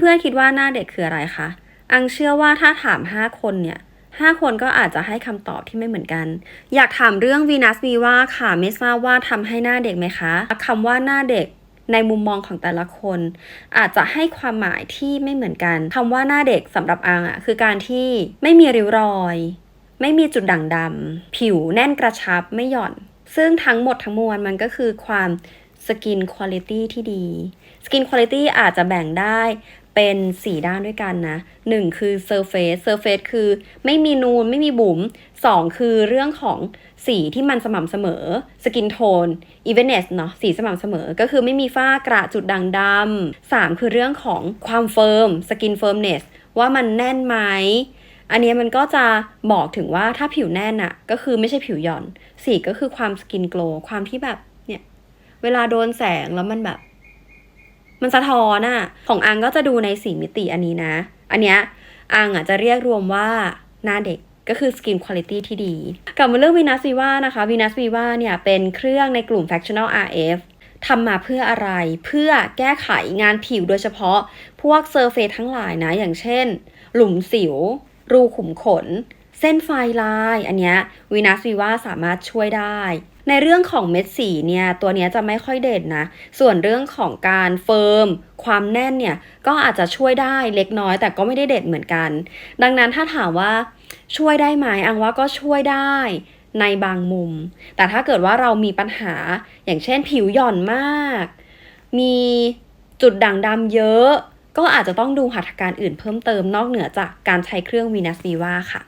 เพื่อนๆคิดว่าหน้าเด็กคืออะไรคะ อังเชื่อว่าถ้าถาม 5 คนเนี่ย5คนก็อาจจะให้คำตอบที่ไม่เหมือนกัน อยากถามเรื่องวีนัสวีว่าค่ะไม่ทราบว่าทำให้หน้าเด็กไหมคะคำว่าหน้าเด็กในมุมมองของแต่ละคน อาจจะให้ความหมายที่ไม่เหมือนกันคำว่าหน้าเด็กสำหรับอังอะคือการที่ไม่มีริ้วรอย ไม่มีจุดด่างดำผิวแน่นกระชับไม่หย่อน ซึ่งทั้งหมดทั้งมวลมันก็คือความ สกินคุณ i t y ที่ดี สกินคุณ i t y อาจจะแบ่งได้เป็น 4 ด้านด้วยกันนะ 1 คือ surface surface คือไม่มีนูนไม่มีบุ๋ม 2 คือเรื่องของสีที่มันสม่ำเสมอ skin tone evenness เนาะสีสม่ำเสมอ ก็คือไม่มีฝ้ากระจุดด่างดำ 3 คือเรื่องของความเฟิร์ม skin firmness ว่ามันแน่นไหมอันนี้มันก็จะบอกถึงว่าถ้าผิวแน่นอะก็คือไม่ใช่ผิวหย่อน สี่ก็คือความสกินโกลความที่แบบ เวลาโดนแสงแล้วมันแบบ มันสะท้อนอะของอังก็จะดูในสีมิติอันนี้นะ อันเนี้ยอังอะจะเรียกรวมว่าหน้าเด็กก็คือสกินคุณ i t y ที่ดี กลับมาเรื่อง Venus Viva นะคะ Venus Viva เนี่ยเป็นเครื่องในกลุ่ม Fractional RF ทำมาเพื่ออะไร เพื่อแก้ไขงานผิวโดยเฉพาะ พวกเซอร์เฟซทั้งหลายนะ อย่างเช่น หลุมสิว รูขุมขน เส้นไฟลาย อันเนี้ยวีนัสวีว่าสามารถช่วยได้ ในเรื่องของเม็ดสีเนี่ยตัวนี้จะไม่ค่อยเด่นนะ ส่วนเรื่องของการเฟิร์มความแน่นเนี่ยก็อาจจะช่วยได้เล็กน้อย แต่ก็ไม่ได้เด่นเหมือนกัน ดังนั้นถ้าถามว่าช่วยได้ไหมอังว่าก็ช่วยได้ในบางมุม แต่ถ้าเกิดว่าเรามีปัญหาอย่างเช่นผิวหย่อนมาก มีจุดด่างดำเยอะ ก็อาจจะต้องดูหัตถการอื่นเพิ่มเติมนอกเหนือจากการใช้เครื่องวีนัสวีว่าค่ะ